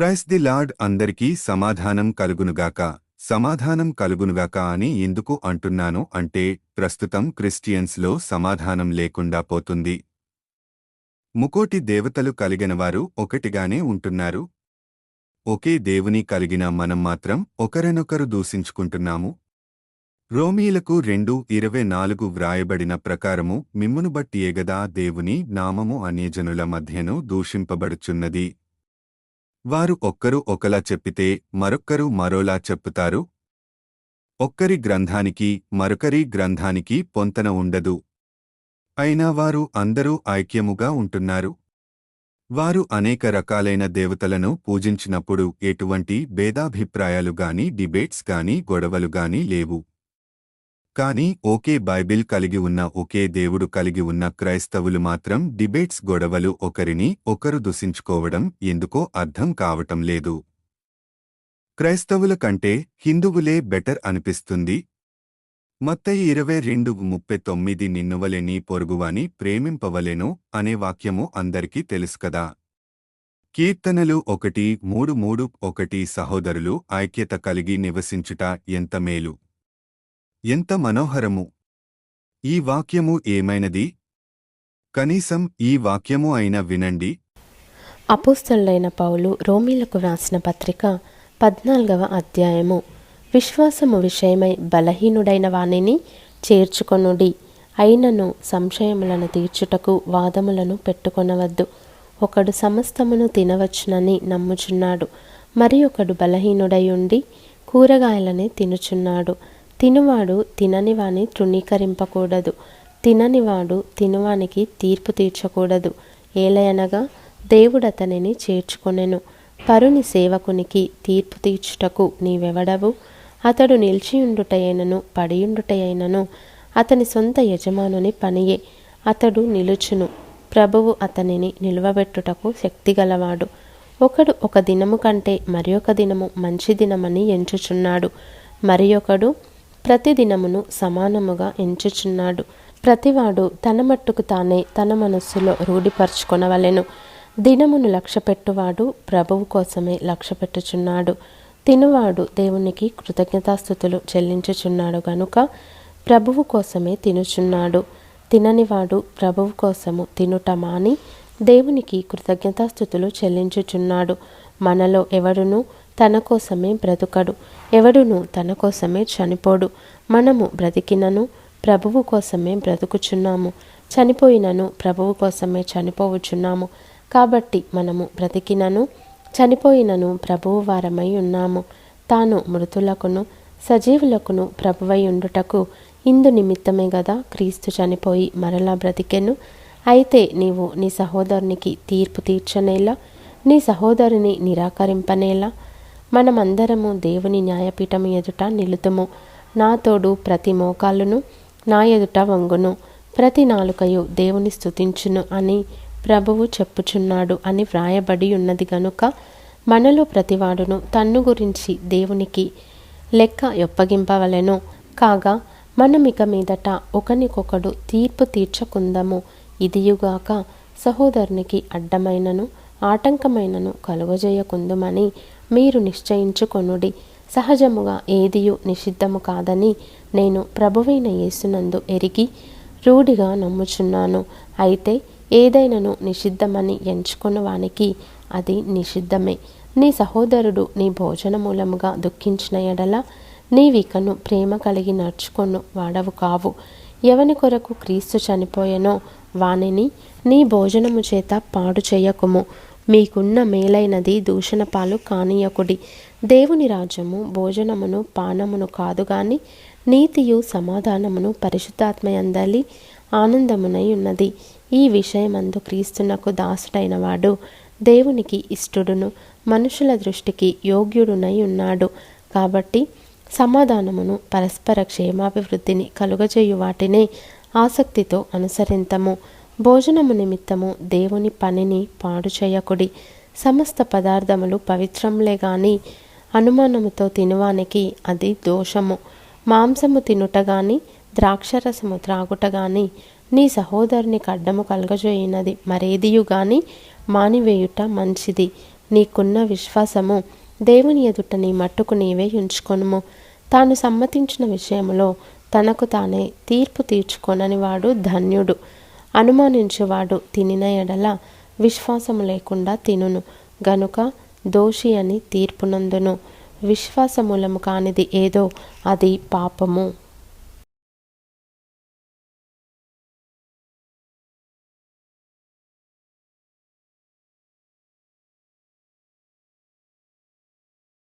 Price the lord అందరికీ సమాధానం కలుగునుగాక. సమాధానం కలుగునుగాక అని ఎందుకు అంటున్నాను అంటే ప్రస్తుతం క్రిస్టియన్స్లో సమాధానం లేకుండా పోతుంది. ముకోటి దేవతలు కలిగినవారు ఒకటిగానే ఉంటున్నారు. ఒకే దేవుని కలిగిన మనం మాత్రం ఒకరినొకరు దూషించుకుంటున్నాము. రోమీలకు రెండు ఇరవై నాలుగు వ్రాయబడిన ప్రకారము మిమ్మును బట్టియేగదా దేవుని నామము అనేజనుల మధ్యను దూషింపబడుచున్నది. వారు ఒక్కరు ఒకలా చెప్పితే మరొక్కరు మరోలా చెప్పుతారు? ఒక్కరి గ్రంథానికి మరొకరి గ్రంథానికి పొంతన ఉండదు. అయినా వారు అందరూ ఐక్యముగా ఉంటున్నారు. వారు అనేక రకాలైన దేవతలను పూజించినప్పుడు ఎటువంటి భేదాభిప్రాయాలు గాని డిబేట్స్ గాని గొడవలు గాని లేవు. కాని ఒకే బైబిల్ కలిగి ఉన్న ఒకే దేవుడు కలిగి ఉన్న క్రైస్తవులు మాత్రం డిబేట్స్ గొడవలు ఒకరిని ఒకరు దూషించుకోవడం ఎందుకో అర్థం కావటం లేదు. క్రైస్తవుల కంటే హిందువులే బెటర్ అనిపిస్తుంది. మత్తయి ఇరవై రెండు ముప్పై తొమ్మిది నిన్నువలె నీ పొరుగువాని ప్రేమింపవలెను అనే వాక్యము అందరికీ తెలుసు కదా. కీర్తనలు ఒకటి మూడు మూడు ఒకటి సహోదరులు ఐక్యత కలిగి నివసించుట ఎంత మేలు. ఎంత మనోహరము. ఈ వాక్యము ఏమైనది? కనీసం ఈ వాక్యము అయినా వినండి. అపోస్తలుడైన పౌలు రోమీలకు వ్రాసిన పత్రిక పద్నాలుగవ అధ్యాయము. విశ్వాసము విషయమై బలహీనుడైన వానిని చేర్చుకొనుడి. అయినను సంశయములను తీర్చుటకు వాదములను పెట్టుకొనవద్దు. ఒకడు సమస్తమును తినవచ్చునని నమ్ముచున్నాడు. మరి ఒకడు బలహీనుడై ఉండి కూరగాయలనే తినుచున్నాడు. తినువాడు తిననివాని తృణీకరింపకూడదు. తిననివాడు తినువానికి తీర్పు తీర్చకూడదు. ఏలయనగా దేవుడతనిని చేర్చుకొనెను. పరుని సేవకునికి తీర్పు తీర్చుటకు నీవెవడవు? అతడు నిలిచియుండుటయైనను పడియుండుటయైనను. అతని సొంత యజమానుని పనియే. అతడు నిలుచును. ప్రభువు అతనిని నిలువబెట్టుటకు శక్తిగలవాడు. ఒకడు ఒక దినము కంటే మరి ఒక దినము మంచి దినమని ఎంచుచున్నాడు. మరి ఒకడు ప్రతిదినమును సమానముగా ఎంచుచున్నాడు. ప్రతివాడు తన మట్టుకు తానే తన మనస్సులో రూఢిపరుచుకొనవలెను. దినమును లక్ష్యపెట్టువాడు ప్రభువు కోసమే లక్ష్యపెట్టుచున్నాడు. తినువాడు దేవునికి కృతజ్ఞతాస్థుతులు చెల్లించుచున్నాడు గనుక ప్రభువు కోసమే తినుచున్నాడు. తిననివాడు ప్రభువు కోసము తినుట మాని దేవునికి కృతజ్ఞతాస్థుతులు చెల్లించుచున్నాడు. మనలో ఎవడును తన కోసమే బ్రతుకడు ఎవడును తన కోసమే చనిపోడు. మనము బ్రతికినను ప్రభువు కోసమే బ్రతుకుచున్నాము చనిపోయినను ప్రభువు కోసమే చనిపోవచ్చున్నాము కాబట్టి మనము బ్రతికినను చనిపోయినను ప్రభువు వారమై ఉన్నాము. తాను మృతులకును సజీవులకును ప్రభువై ఉండుటకు ఇందు నిమిత్తమే గదా క్రీస్తు చనిపోయి మరలా బ్రతికెను. అయితే నీవు నీ సహోదరునికి తీర్పు తీర్చనేలా నీ సహోదరుని నిరాకరింపనేలా మనమందరము దేవుని న్యాయపీఠము ఎదుట నిలుతుము. నా తోడు ప్రతి మోకాళ్ళును నా ఎదుట వంగును. ప్రతి నాలుకయు దేవుని స్థుతించును అని ప్రభువు చెప్పుచున్నాడు అని వ్రాయబడి ఉన్నది గనుక మనలో ప్రతివాడును తన్ను గురించి దేవునికి లెక్క యొప్పగింపవలెను. కాగా మనం ఇక మీదట ఒకనికొకడు తీర్పు తీర్చకుందము. ఇదియుగాక సహోదరునికి అడ్డమైనను ఆటంకమైనను కలుగజేయకుందుమని మీరు నిశ్చయించుకొనుడి. సహజముగా ఏదియు నిషిద్ధము కాదని నేను ప్రభువైన యేసునందు ఎరిగి రూఢిగా నమ్ముచున్నాను. అయితే ఏదైనను నిషిద్ధమని ఎంచుకున్న వానికి అది నిషిద్ధమే. నీ సహోదరుడు నీ భోజన మూలముగా దుఃఖించిన ఎడల నీవికను ప్రేమ కలిగి నడుచుకొను వాడవు కావు. ఎవని కొరకు క్రీస్తు చనిపోయెనో వానిని నీ భోజనము చేత పాడు చేయకుము. మీకున్న మేలైనది దూషణ పాలు కానీయకుడి. దేవుని రాజ్యము భోజనమును పానమును కాదు గాని నీతియు సమాధానమును పరిశుద్ధాత్మయందలి ఆనందమునై ఉన్నది. ఈ విషయమందు క్రీస్తునకు దాసుడైన వాడు దేవునికి ఇష్టడును మనుషుల దృష్టికి యోగ్యుడునై ఉన్నాడు. కాబట్టి సమాధానమును పరస్పర క్షేమాభివృద్ధిని కలుగజేయు వాటినే ఆసక్తితో అనుసరింతము. భోజనము నిమిత్తము దేవుని పనిని పాడు చేయకుడి. సమస్త పదార్థములు పవిత్రములే గాని అనుమానముతో తినువానికి అది దోషము. మాంసము తినుట గాని ద్రాక్షరసము త్రాగుట గాని నీ సహోదరుని కడ్డము కలగజేయినది మరేదియు గాని మానివేయుట మంచిది. నీకున్న విశ్వాసము దేవుని ఎదుట నీ మట్టుకు నీవే ఉంచుకొనుము. తాను సమ్మతించిన విషయములో తనకు తానే తీర్పు తీర్చుకొనని వాడు ధన్యుడు. అనుమానించువాడు తినిన ఎడల విశ్వాసము లేకుండా తినును. గనుక దోషి అని తీర్పునందును. విశ్వాసమూలము కానిది ఏదో అది పాపము.